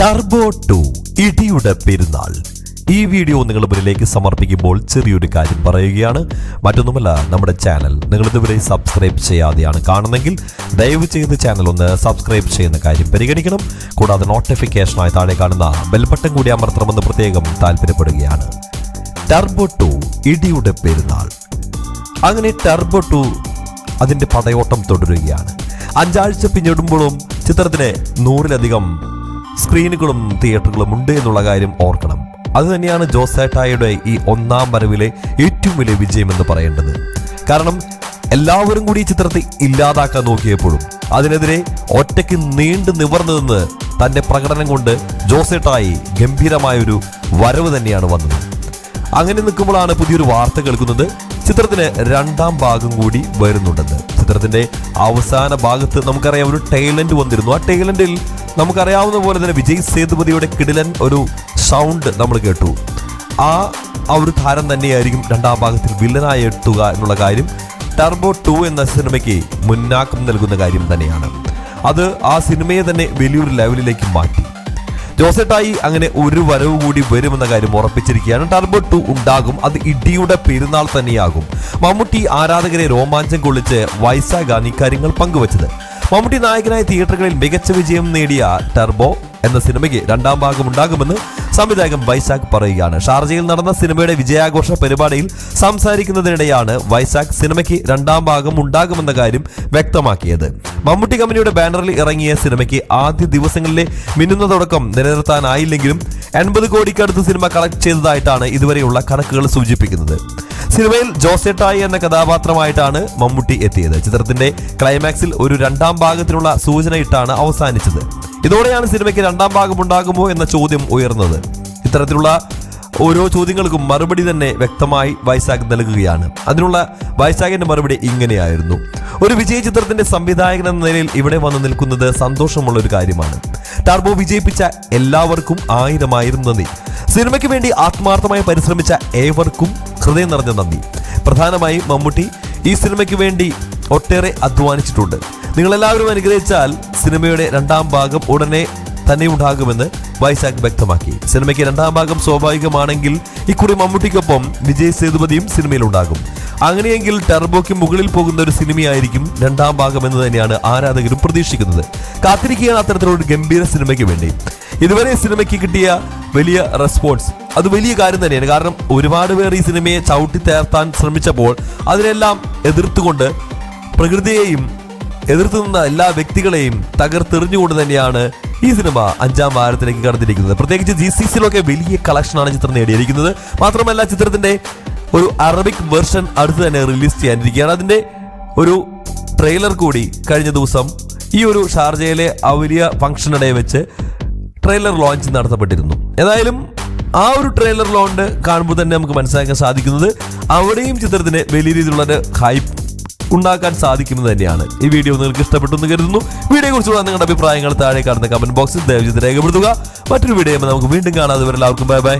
Turbo to ഇടിയുടെ പെരുന്നാൾ. ഈ വീഡിയോ നിങ്ങൾ മുന്നിലേക്ക് സമർപ്പിക്കുമ്പോൾ ചെറിയൊരു കാര്യം പറയുകയാണ്. മറ്റൊന്നുമല്ല നമ്മുടെ ചാനൽ നിങ്ങൾ ഇതുവരെ സബ്സ്ക്രൈബ് ചെയ്യാതെയാണ് കാണുന്നെങ്കിൽ ദയവ് ചെയ്ത് ചാനൽ ഒന്ന് സബ്സ്ക്രൈബ് ചെയ്യുന്ന കാര്യം പരിഗണിക്കണം. കൂടാതെ നോട്ടിഫിക്കേഷനായി താഴെ കാണുന്ന ബെൽബട്ടൺ കൂടി അമർത്തണമെന്ന് പ്രത്യേകം താല്പര്യപ്പെടുകയാണ്. ടർബോ ടു ഇടിയുടെ പെരുന്നാൾ. അങ്ങനെ ടർബോ ടു അതിന്റെ പടയോട്ടം തുടരുകയാണ്. അഞ്ചാഴ്ച പിന്നിടുമ്പോഴും ചിത്രത്തിന് നൂറിലധികം സ്ക്രീനുകളും തിയേറ്ററുകളും ഉണ്ട് എന്നുള്ള കാര്യം ഓർക്കണം. അതുതന്നെയാണ് ജോസേട്ടായുടെ ഈ ഒന്നാം വരവിലെ ഏറ്റവും വലിയ വിജയമെന്ന് പറയേണ്ടത്. കാരണം എല്ലാവരും കൂടി ഈ ചിത്രത്തെ ഇല്ലാതാക്കാൻ നോക്കിയപ്പോഴും അതിനെതിരെ ഒറ്റയ്ക്ക് നീണ്ടു നിവർന്നു നിന്ന് തന്റെ പ്രകടനം കൊണ്ട് ജോസേട്ടായി ഗംഭീരമായൊരു വരവ് തന്നെയാണ് വന്നത്. അങ്ങനെ നിൽക്കുമ്പോഴാണ് പുതിയൊരു വാർത്ത കേൾക്കുന്നത്. ചിത്രത്തിന് രണ്ടാം ഭാഗം കൂടി വരുന്നുണ്ടെന്ന്. ചിത്രത്തിന്റെ അവസാന ഭാഗത്ത് നമുക്കറിയാം ഒരു ടൈലന്റ് വന്നിരുന്നു. ആ ടൈലന്റിൽ നമുക്കറിയാവുന്ന പോലെ തന്നെ വിജയ് സേതുപതിയുടെ കിടിലൻ ഒരു സൗണ്ട് നമ്മൾ കേട്ടു. ആ ആ ഒരു താരം തന്നെയായിരിക്കും രണ്ടാം ഭാഗത്തിൽ വില്ലനായി എത്തുക എന്നുള്ള കാര്യം ടർബോ ടു എന്ന സിനിമയ്ക്ക് മുന്നാക്കം നൽകുന്ന കാര്യം തന്നെയാണ്. അത് ആ സിനിമയെ തന്നെ വലിയൊരു ലെവലിലേക്ക് മാറ്റി. ജോസെട്ടായി അങ്ങനെ ഒരു വരവ് കൂടി വരുമെന്ന കാര്യം ഉറപ്പിച്ചിരിക്കുകയാണ്. ടർബോ ടു ഉണ്ടാകും. അത് ഇടിയുടെ പെരുന്നാൾ തന്നെയാകും. മമ്മൂട്ടി ആരാധകരെ രോമാഞ്ചം കൊള്ളിച്ച് വൈസാഗാണ് ഇക്കാര്യങ്ങൾ പങ്കുവച്ചത്. മമ്മൂട്ടി നായകനായ തിയേറ്ററുകളിൽ മികച്ച വിജയം നേടിയ ടർബോ എന്ന സിനിമയ്ക്ക് രണ്ടാം ഭാഗം ഉണ്ടാകുമെന്ന് സംവിധായകൻ വൈശാഖ് പറയുകയാണ്. ഷാർജയിൽ നടന്ന സിനിമയുടെ വിജയാഘോഷ പരിപാടിയിൽ സംസാരിക്കുന്നതിനിടെയാണ് വൈശാഖ് സിനിമയ്ക്ക് രണ്ടാം ഭാഗം ഉണ്ടാകുമെന്ന കാര്യം വ്യക്തമാക്കിയത്. മമ്മൂട്ടി കമ്പനിയുടെ ബാനറിൽ ഇറങ്ങിയ സിനിമയ്ക്ക് ആദ്യ ദിവസങ്ങളിലെ മിന്നുന്ന തുടക്കം നിലനിർത്താനായില്ലെങ്കിലും എൺപത് കോടിക്കടുത്ത് സിനിമ കളക്ട് ചെയ്തതായിട്ടാണ് ഇതുവരെയുള്ള കണക്കുകൾ സൂചിപ്പിക്കുന്നത്. സിനിമയിൽ ജോസെട്ടായി എന്ന കഥാപാത്രമായിട്ടാണ് മമ്മൂട്ടി എത്തിയത്. ചിത്രത്തിന്റെ ക്ലൈമാക്സിൽ ഒരു രണ്ടാം ഭാഗത്തിനുള്ള സൂചന ഇട്ടാണ് അവസാനിച്ചത്. ഇതോടെയാണ് സിനിമയ്ക്ക് രണ്ടാം ഭാഗം ഉണ്ടാകുമോ എന്ന ചോദ്യം ഉയർന്നത്. ഇത്തരത്തിലുള്ള ഓരോ ചോദ്യങ്ങൾക്കും മറുപടി തന്നെ വ്യക്തമായി വൈശാഖ് നൽകുകയാണ്. അതിനുള്ള വൈശാഖിന്റെ മറുപടി ഇങ്ങനെയായിരുന്നു. ഒരു വിജയ ചിത്രത്തിന്റെ സംവിധായകൻ എന്ന നിലയിൽ ഇവിടെ വന്ന് നിൽക്കുന്നത് സന്തോഷമുള്ള ഒരു കാര്യമാണ്. ടാർബോ വിജയിപ്പിച്ച എല്ലാവർക്കും ആയിരം ആയിരം നന്ദി. സിനിമയ്ക്ക് വേണ്ടി ആത്മാർത്ഥമായി പരിശ്രമിച്ച ഏവർക്കും ഹൃദയം നിറഞ്ഞ നന്ദി. പ്രധാനമായും മമ്മൂട്ടി ഈ സിനിമയ്ക്ക് വേണ്ടി ഒട്ടേറെ അധ്വാനിച്ചിട്ടുണ്ട്. നിങ്ങളെല്ലാവരും അനുഗ്രഹിച്ചാൽ സിനിമയുടെ രണ്ടാം ഭാഗം ഉടനെ തന്നെ ഉണ്ടാകുമെന്ന് വൈശാഖ് വ്യക്തമാക്കി. സിനിമയ്ക്ക് രണ്ടാം ഭാഗം സ്വാഭാവികമാണെങ്കിൽ ഇക്കുറി മമ്മൂട്ടിക്കൊപ്പം വിജയ് സേതുപതിയും സിനിമയിൽ ഉണ്ടാകും അങ്ങനെയെങ്കിൽ ടെർബോയ്ക്ക് മുകളിൽ പോകുന്ന ഒരു സിനിമയായിരിക്കും രണ്ടാം ഭാഗം എന്ന് തന്നെയാണ് ആരാധകരും പ്രതീക്ഷിക്കുന്നത്. കാത്തിരിക്കുകയാണ് അത്തരത്തിലുള്ള ഗംഭീര സിനിമയ്ക്ക് വേണ്ടി. ഇതുവരെ സിനിമയ്ക്ക് കിട്ടിയ വലിയ റെസ്പോൺസ് അത് വലിയ കാര്യം തന്നെയാണ്. കാരണം ഒരുപാട് പേർ ഈ സിനിമയെ ചവിട്ടി തേർത്താൻ ശ്രമിച്ചപ്പോൾ അതിനെല്ലാം എതിർത്തുകൊണ്ട് പ്രകൃതിയെയും എതിർത്തു നിന്ന എല്ലാ വ്യക്തികളെയും തകർത്തെറിഞ്ഞുകൊണ്ട് തന്നെയാണ് ഈ സിനിമ അഞ്ചാം വാരത്തിലേക്ക് കടന്നിരിക്കുന്നത്. പ്രത്യേകിച്ച് ജി സി സിയിലൊക്കെ വലിയ കളക്ഷനാണ് ചിത്രം നേടിയിരിക്കുന്നത്. മാത്രമല്ല ചിത്രത്തിന്റെ ഒരു അറബിക് വെർഷൻ അടുത്ത് തന്നെ റിലീസ് ചെയ്യാനിരിക്കുകയാണ്. അതിന്റെ ഒരു ട്രെയിലർ കൂടി കഴിഞ്ഞ ദിവസം ഈ ഒരു ഷാർജയിലെ ആ വലിയ ഫംഗ്ഷനിടെ വെച്ച് ട്രെയിലർ ലോഞ്ച് നടത്തപ്പെട്ടിരുന്നു. ഏതായാലും ആ ഒരു ട്രെയിലർ ലോഞ്ച് കാണുമ്പോൾ തന്നെ നമുക്ക് മനസ്സിലാക്കാൻ സാധിക്കുന്നത് അവിടെയും ചിത്രത്തിന് വലിയ രീതിയിലുള്ള ഹൈപ്പ് ഉണ്ടാക്കാൻ സാധിക്കുന്നത് തന്നെയാണ്. ഈ വീഡിയോ നിങ്ങൾക്ക് ഇഷ്ടപ്പെട്ടു എന്ന് കരുതുന്നു വീഡിയോ കുറിച്ചുള്ള നിങ്ങളുടെ അഭിപ്രായങ്ങൾ താഴെ കാണുന്ന കമന്റ് ബോക്സിൽ ദയവചിത് രേഖപ്പെടുത്തുക. മറ്റൊരു വീഡിയോ നമുക്ക് വീണ്ടും കാണാതെ എല്ലാവർക്കും ബൈ ബൈ